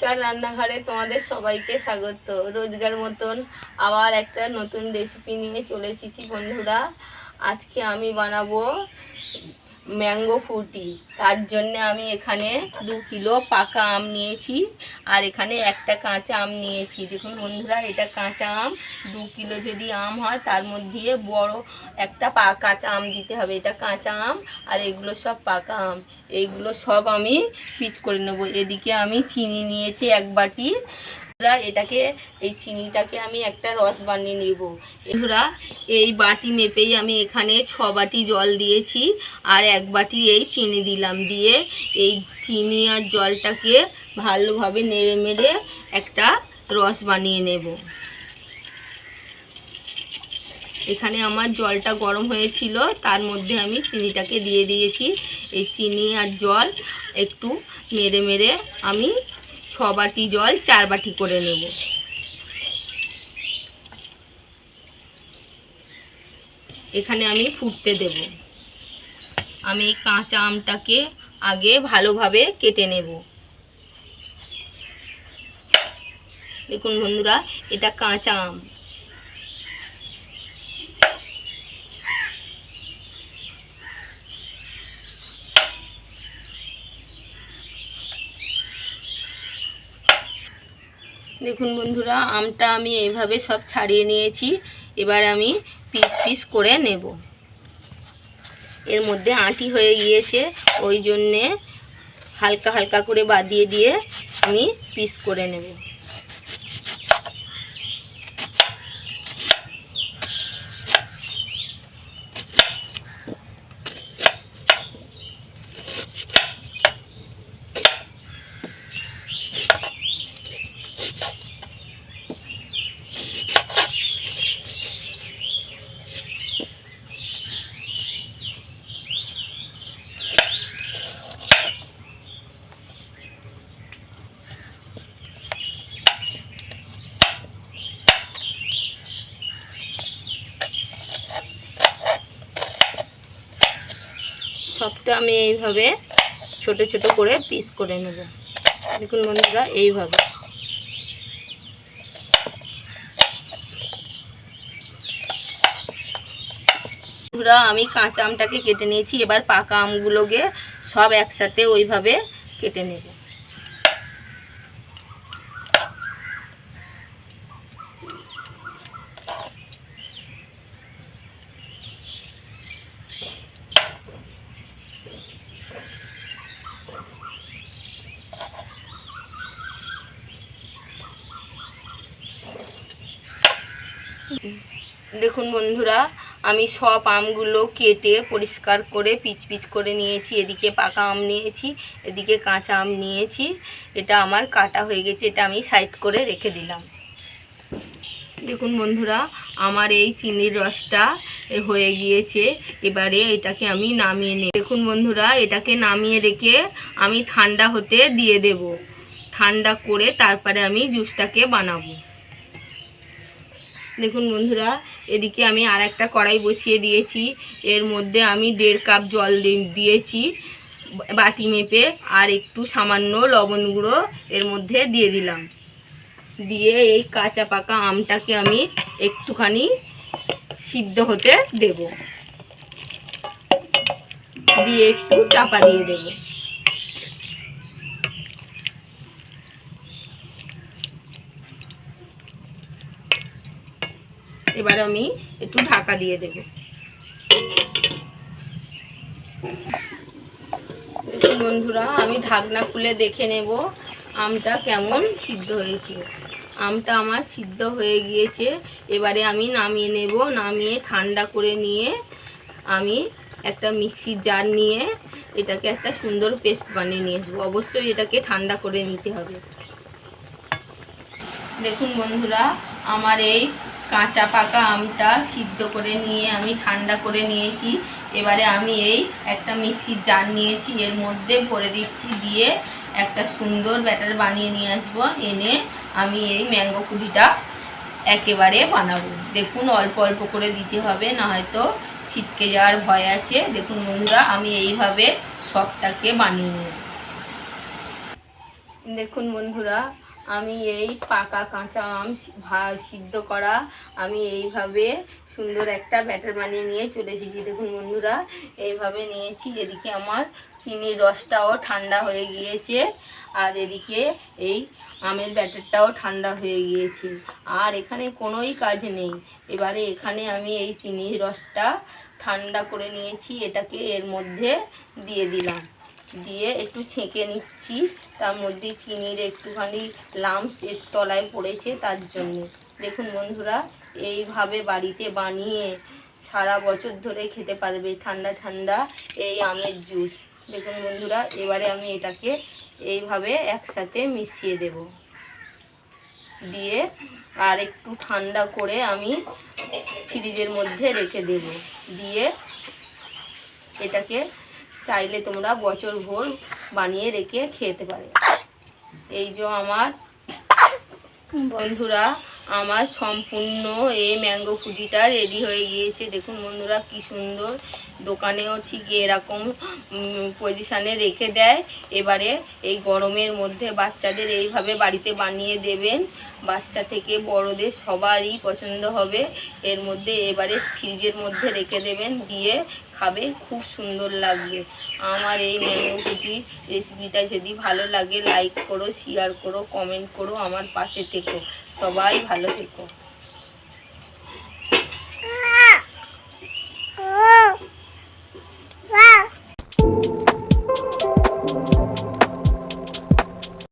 রোজকার রান্নাঘরে তোমাদের সবাইকে স্বাগত। রোজগার মতন আবার একটা নতুন রেসিপি নিয়ে চলে এসেছি বন্ধুরা। আজকে আমি বানাবো ম্যাঙ্গো ফুটি তার জন্য আমি এখানে দু কিলো পাকা আম নিয়েছি, আর এখানে একটা কাঁচা আম নিয়েছি। দেখুন বন্ধুরা, এটা কাঁচা আম। দু কিলো যদি আম হয়, তার মধ্যে বড় একটা পা, কাঁচা আম দিতে হবে। এটা কাঁচা আম, আর এগুলো সব পাকা আম। এইগুলো সব আমি পিচ করে নেব। এদিকে আমি চিনি নিয়েছি এক বাটি। বন্ধুরা, এটাকে এই চিনিটাকে আমি একটা রস বানিয়ে নেব। বন্ধুরা এই বাটি মেপেই আমি এখানে ছ বাটি জল দিয়েছি আর এক বাটি এই চিনি দিলাম দিয়ে এই চিনি আর জলটাকে ভালোভাবে নেড়ে মেড়ে একটা রস বানিয়ে নেব। এখানে আমার জলটা গরম হয়েছিল তার মধ্যে আমি চিনিটাকে দিয়ে দিয়েছি। এই চিনি আর জল একটু মেরে মেরে আমি বাটি জল, চার বাটি করে নেব। এখানে আমি ফুটতে দেব। আমি কাঁচা আমটাকে আগে ভালোভাবে কেটে নেব। দেখুন বন্ধুরা, এটা কাঁচা আম। দেখুন বন্ধুরা, আমটা আমি এইভাবে সব ছাড়িয়ে নিয়েছি। এবার আমি পিস পিস করে নেব। এর মধ্যে আঁটি হয়ে গিয়েছে, ওই জন্যে হালকা হালকা করে বাদিয়ে দিয়ে আমি পিস করে নেব। সবটা আমি এইভাবে ছোট ছোট করে পিস করে নেব। দেখুন বন্ধুরা, এইভাবে। বন্ধুরা, আমি কাঁচা আমটাকে কেটে নিয়েছি, এবার পাকা আমগুলোকে সব একসাথে ওইভাবে কেটে নেব। দেখুন বন্ধুরা, আমি সব আমগুলো কেটে পরিষ্কার করে পিচ পিচ করে নিয়েছি। এদিকে পাকা আম নিয়েছি, এদিকে কাঁচা আম নিয়েছি। এটা আমার কাটা হয়ে গেছে, এটা আমি সাইড করে রেখে দিলাম। দেখুন বন্ধুরা, আমার এই চিনির রসটা হয়ে গিয়েছে। এবারে এটাকে আমি নামিয়ে নেব। দেখুন বন্ধুরা, এটাকে নামিয়ে রেখে আমি ঠান্ডা হতে দিয়ে দেব। ঠান্ডা করে তারপরে আমি জুসটাকে বানাবো। দেখুন বন্ধুরা, এদিকে আমি আর একটা কড়াই বসিয়ে দিয়েছি। এর মধ্যে আমি দেড় কাপ জল দিয়েছি বাটি মেপে, আর একটু সামান্য লবণ গুঁড়ো এর মধ্যে দিয়ে দিলাম। দিয়ে এই কাঁচা পাকা আমটাকে আমি একটুখানি সিদ্ধ হতে দেব। দিয়ে একটু চাপা দিয়ে দেবো। এবার আমি একটু ঢাকা দিয়ে দেব। বন্ধুরা, আমি ঢাকনা খুলে দেখে নেব আমটা কেমন সিদ্ধ হয়েছে। আমটা আমার সিদ্ধ হয়ে গিয়েছে, এবারে আমি নামিয়ে নেব, নামিয়ে ঠান্ডা করে নিয়ে আমি একটা মিক্সির জার নিয়ে এটাকে একটা সুন্দর পেস্ট বানিয়ে নিয়ে আসব। অবশ্যই এটাকে ঠান্ডা করে নিতে হবে। দেখুন বন্ধুরা, আমার এই কাঁচা পাকা আমটা সিদ্ধ করে নিয়ে আমি ঠান্ডা করে নিয়েছি। এবারে আমি এই একটা মিক্সির জার নিয়েছি, এর মধ্যে ভরে দিচ্ছি, দিয়ে একটা সুন্দর ব্যাটার বানিয়ে নিয়ে আসব। এনে আমি এই ম্যাঙ্গো কুড়িটা একেবারে বানাবো। দেখুন, অল্প অল্প করে দিতে হবে, না হয়তো ছিটকে যাওয়ার ভয় আছে। দেখুন বন্ধুরা, আমি এইভাবে সবটাকে বানিয়ে নেব দেখুন বন্ধুরা আমি এই পাকা কাঁচা আম সিদ্ধ করা, আমি এইভাবে সুন্দর একটা ব্যাটার বানিয়ে নিয়ে চলে এসেছি। দেখুন বন্ধুরা, এইভাবে নিয়েছি। এদিকে আমার চিনির রসটাও ঠান্ডা হয়ে গিয়েছে, আর এদিকে এই আমের ব্যাটারটাও ঠান্ডা হয়ে গিয়েছে। আর এখানে কোনোই কাজ নেই। এবারে এখানে আমি এই চিনির রসটা ঠান্ডা করে নিয়েছি। এটাকে এর মধ্যে দিয়ে দিলাম। দিয়ে একটু ছেঁকে নিচ্ছি। তার মধ্যে চিনির একটুখানি লামস এর তলায় পড়েছে তার জন্য। দেখুন বন্ধুরা, এইভাবে বাড়িতে বানিয়ে সারা বছর ধরে খেতে পারবে ঠান্ডা ঠান্ডা এই আমের জুস। দেখুন বন্ধুরা, এবারে আমি এটাকে এইভাবে একসাথে মিশিয়ে দেব। দিয়ে আর একটু ঠান্ডা করে আমি ফ্রিজের মধ্যে রেখে দেব। দিয়ে এটাকে চাইলে তোমরা বছর ভোর বানিয়ে রেখে খেতে পারে। এই যে আমার বন্ধুরা আমার সম্পূর্ণ এই ম্যাঙ্গো ফুটিটা রেডি হয়ে গিয়েছে। দেখুন বন্ধুরা, কি সুন্দর। দোকানেও ঠিক এরকম পজিশানে রেখে দেয়। এবারে এই গরমের মধ্যে বাচ্চাদের এইভাবে বাড়িতে বানিয়ে দেবেন। বাচ্চা থেকে বড়দের সবারই পছন্দ হবে। এর মধ্যে এবারে ফ্রিজের মধ্যে রেখে দেবেন। দিয়ে খাবে, খুব সুন্দর লাগবে। আমার এই ম্যাঙ্গো ফুটি রেসিপিটা যদি ভালো লাগে লাইক করো শেয়ার করো কমেন্ট করো আমার পাশে থেকো। সবাই ভালো থেকো।